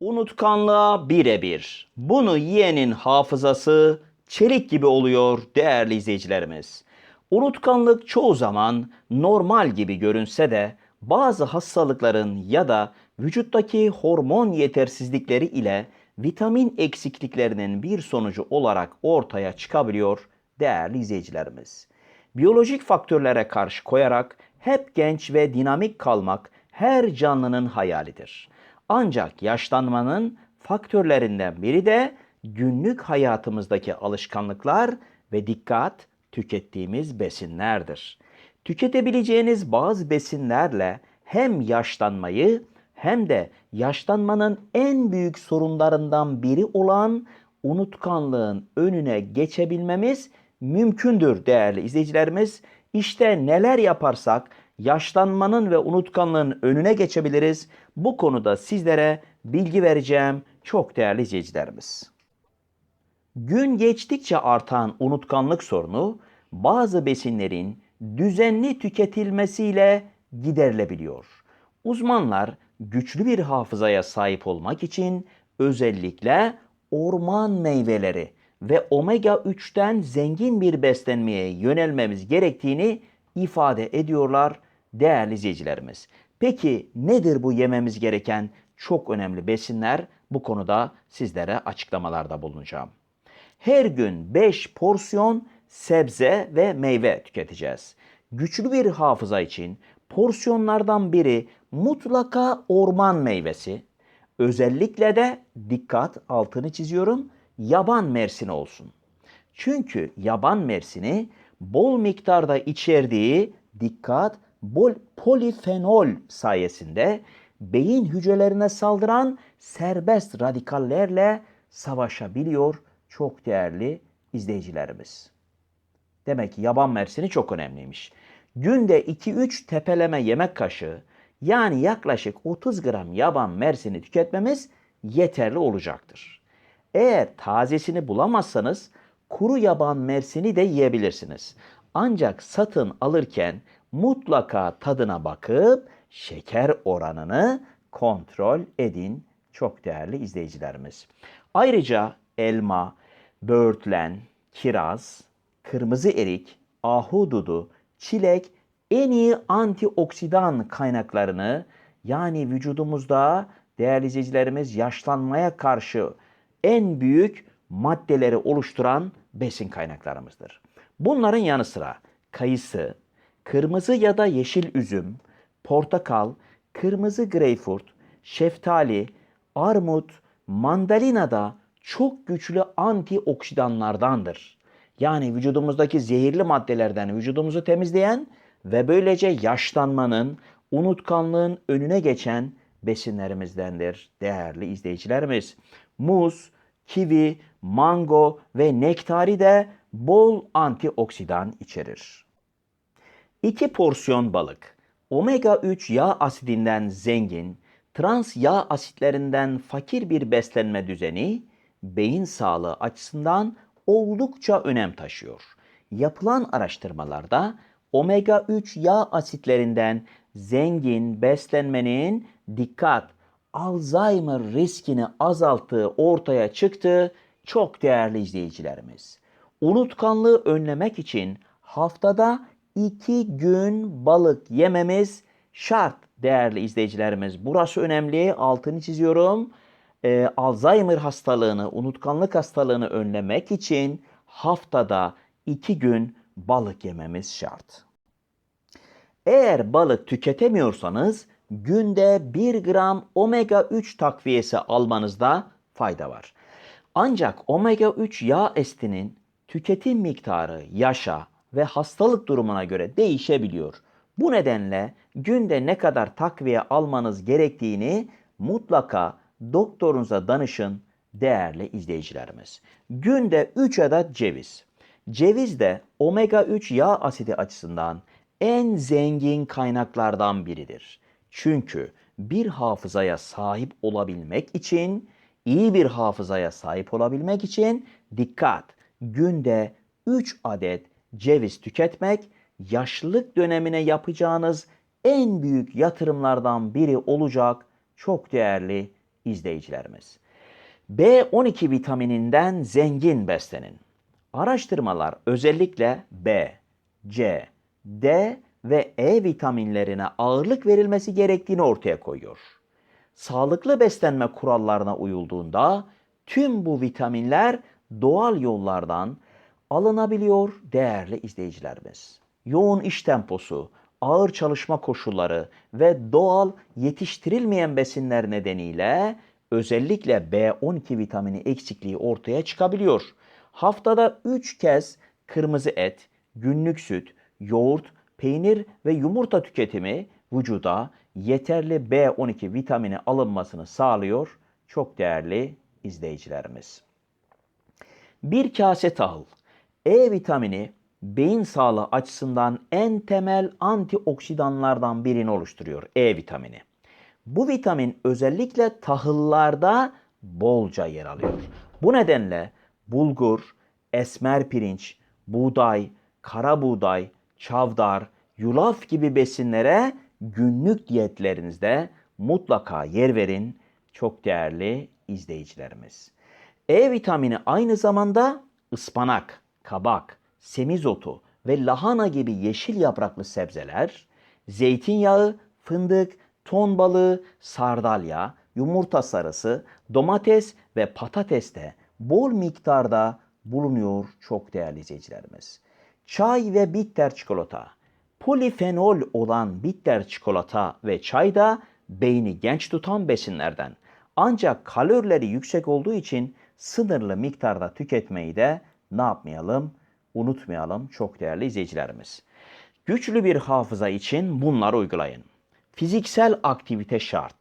Unutkanlığa birebir. Bunu yiyenin hafızası çelik gibi oluyor değerli izleyicilerimiz. Unutkanlık çoğu zaman normal gibi görünse de bazı hastalıkların ya da vücuttaki hormon yetersizlikleri ile vitamin eksikliklerinin bir sonucu olarak ortaya çıkabiliyor değerli izleyicilerimiz. Biyolojik faktörlere karşı koyarak hep genç ve dinamik kalmak her canlının hayalidir. Ancak yaşlanmanın faktörlerinden biri de günlük hayatımızdaki alışkanlıklar ve dikkat tükettiğimiz besinlerdir. Tüketebileceğiniz bazı besinlerle hem yaşlanmayı hem de yaşlanmanın en büyük sorunlarından biri olan unutkanlığın önüne geçebilmemiz mümkündür değerli izleyicilerimiz. İşte neler yaparsak yaşlanmanın ve unutkanlığın önüne geçebiliriz. Bu konuda sizlere bilgi vereceğim çok değerli izleyicilerimiz. Gün geçtikçe artan unutkanlık sorunu bazı besinlerin düzenli tüketilmesiyle giderilebiliyor. Uzmanlar güçlü bir hafızaya sahip olmak için özellikle orman meyveleri ve omega 3'ten zengin bir beslenmeye yönelmemiz gerektiğini ifade ediyorlar değerli izleyicilerimiz. Peki nedir bu yememiz gereken çok önemli besinler? Bu konuda sizlere açıklamalarda bulunacağım. Her gün 5 porsiyon sebze ve meyve tüketeceğiz. Güçlü bir hafıza için porsiyonlardan biri mutlaka orman meyvesi. Özellikle de dikkat altını çiziyorum yaban mersini olsun. Çünkü yaban mersini bol miktarda içerdiği dikkat bol polifenol sayesinde beyin hücrelerine saldıran serbest radikallerle savaşabiliyor çok değerli izleyicilerimiz. Demek ki yaban mersini çok önemliymiş. Günde 2-3 tepeleme yemek kaşığı yani yaklaşık 30 gram yaban mersini tüketmemiz yeterli olacaktır. Eğer tazesini bulamazsanız kuru yaban mersini de yiyebilirsiniz. Ancak satın alırken mutlaka tadına bakıp şeker oranını kontrol edin çok değerli izleyicilerimiz. Ayrıca elma, böğürtlen, kiraz, kırmızı erik, ahududu, çilek en iyi antioksidan kaynaklarını yani vücudumuzda değerli izleyicilerimiz yaşlanmaya karşı en büyük maddeleri oluşturan besin kaynaklarımızdır. Bunların yanı sıra kayısı, kırmızı ya da yeşil üzüm, portakal, kırmızı greyfurt, şeftali, armut, mandalina da çok güçlü antioksidanlardandır. Yani vücudumuzdaki zehirli maddelerden vücudumuzu temizleyen ve böylece yaşlanmanın, unutkanlığın önüne geçen besinlerimizdendir değerli izleyicilerimiz. Muz, kivi, mango ve nektari de bol antioksidan içerir. 2 porsiyon balık, omega 3 yağ asidinden zengin, trans yağ asitlerinden fakir bir beslenme düzeni beyin sağlığı açısından oldukça önem taşıyor. Yapılan araştırmalarda omega 3 yağ asitlerinden zengin beslenmenin dikkat Alzheimer riskini azalttığı ortaya çıktı çok değerli izleyicilerimiz. Unutkanlığı önlemek için haftada 2 gün balık yememiz şart değerli izleyicilerimiz. Burası önemli altını çiziyorum. Ee, Alzheimer hastalığını, unutkanlık hastalığını önlemek için haftada 2 gün balık yememiz şart. Eğer balık tüketemiyorsanız günde 1 gram omega 3 takviyesi almanızda fayda var. Ancak omega 3 yağ estinin tüketim miktarı yaşa ve hastalık durumuna göre değişebiliyor. Bu nedenle günde ne kadar takviye almanız gerektiğini mutlaka doktorunuza danışın değerli izleyicilerimiz. Günde 3 adet ceviz. Ceviz de omega 3 yağ asidi açısından en zengin kaynaklardan biridir. Çünkü bir hafızaya sahip olabilmek için, iyi bir hafızaya sahip olabilmek için dikkat. Günde 3 adet ceviz tüketmek yaşlılık dönemine yapacağınız en büyük yatırımlardan biri olacak çok değerli izleyicilerimiz. B12 vitamininden zengin beslenin. Araştırmalar özellikle B, C, D ve E vitaminlerine ağırlık verilmesi gerektiğini ortaya koyuyor. Sağlıklı beslenme kurallarına uyulduğunda tüm bu vitaminler doğal yollardan alınabiliyor değerli izleyicilerimiz. Yoğun iş temposu, ağır çalışma koşulları ve doğal yetiştirilmeyen besinler nedeniyle özellikle B12 vitamini eksikliği ortaya çıkabiliyor. Haftada 3 kez kırmızı et, günlük süt, yoğurt, peynir ve yumurta tüketimi vücuda yeterli B12 vitamini alınmasını sağlıyor. Çok değerli izleyicilerimiz. Bir kase tahıl. E vitamini beyin sağlığı açısından en temel antioksidanlardan birini oluşturuyor E vitamini. Bu vitamin özellikle tahıllarda bolca yer alıyor. Bu nedenle bulgur, esmer pirinç, buğday, kara buğday, çavdar, yulaf gibi besinlere günlük diyetlerinizde mutlaka yer verin çok değerli izleyicilerimiz. E vitamini aynı zamanda ıspanak, kabak, semizotu ve lahana gibi yeşil yapraklı sebzeler, zeytinyağı, fındık, ton balığı, sardalya, yumurta sarısı, domates ve patateste bol miktarda bulunuyor çok değerli izleyicilerimiz. Çay ve bitter çikolata. Polifenol olan bitter çikolata ve çay da beyni genç tutan besinlerden. Ancak kalorileri yüksek olduğu için sınırlı miktarda tüketmeyi de ne yapmayalım? Unutmayalım çok değerli izleyicilerimiz. Güçlü bir hafıza için bunları uygulayın. Fiziksel aktivite şart.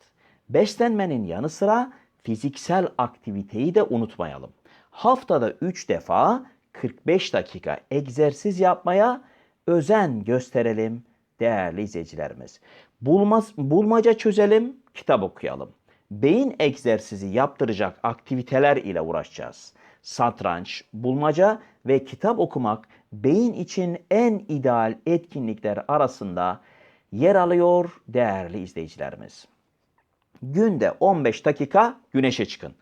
Beslenmenin yanı sıra fiziksel aktiviteyi de unutmayalım. Haftada 3 defa 45 dakika egzersiz yapmaya özen gösterelim değerli izleyicilerimiz. Bulmaz, bulmaca çözelim, kitap okuyalım. Beyin egzersizi yaptıracak aktiviteler ile uğraşacağız. Satranç, bulmaca ve kitap okumak beyin için en ideal etkinlikler arasında yer alıyor değerli izleyicilerimiz. Günde 15 dakika güneşe çıkın.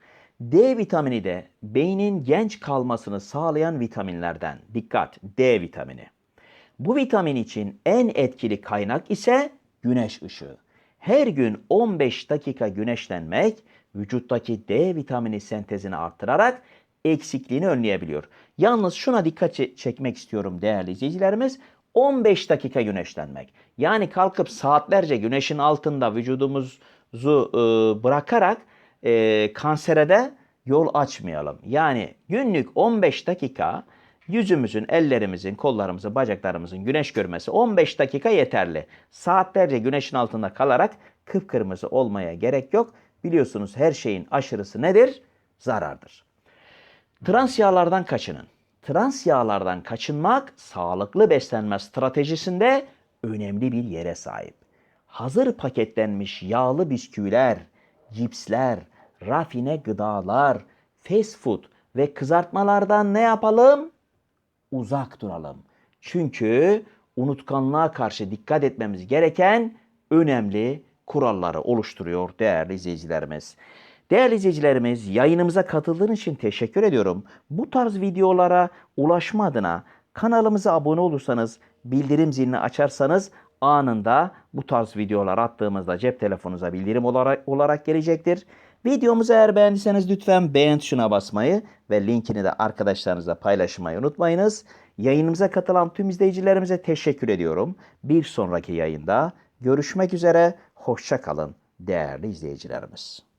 D vitamini de beynin genç kalmasını sağlayan vitaminlerden. Dikkat D vitamini. Bu vitamin için en etkili kaynak ise güneş ışığı. Her gün 15 dakika güneşlenmek vücuttaki D vitamini sentezini arttırarak eksikliğini önleyebiliyor. Yalnız şuna dikkat çekmek istiyorum değerli izleyicilerimiz. 15 dakika güneşlenmek. Yani kalkıp saatlerce güneşin altında vücudumuzu e, bırakarak e, kansere de yol açmayalım. Yani günlük 15 dakika yüzümüzün, ellerimizin, kollarımızın, bacaklarımızın güneş görmesi 15 dakika yeterli. Saatlerce güneşin altında kalarak kıpkırmızı olmaya gerek yok. Biliyorsunuz her şeyin aşırısı nedir? Zarardır. Trans yağlardan kaçının. Trans yağlardan kaçınmak sağlıklı beslenme stratejisinde önemli bir yere sahip. Hazır paketlenmiş yağlı bisküviler, cipsler, rafine gıdalar, fast food ve kızartmalardan ne yapalım? Uzak duralım. Çünkü unutkanlığa karşı dikkat etmemiz gereken önemli kuralları oluşturuyor değerli izleyicilerimiz. Değerli izleyicilerimiz yayınımıza katıldığınız için teşekkür ediyorum. Bu tarz videolara ulaşma adına kanalımıza abone olursanız, bildirim zilini açarsanız anında bu tarz videolar attığımızda cep telefonunuza bildirim olarak, olarak gelecektir. Videomuzu eğer beğendiyseniz lütfen beğen tuşuna basmayı ve linkini de arkadaşlarınızla paylaşmayı unutmayınız. Yayınımıza katılan tüm izleyicilerimize teşekkür ediyorum. Bir sonraki yayında görüşmek üzere. Hoşça kalın değerli izleyicilerimiz.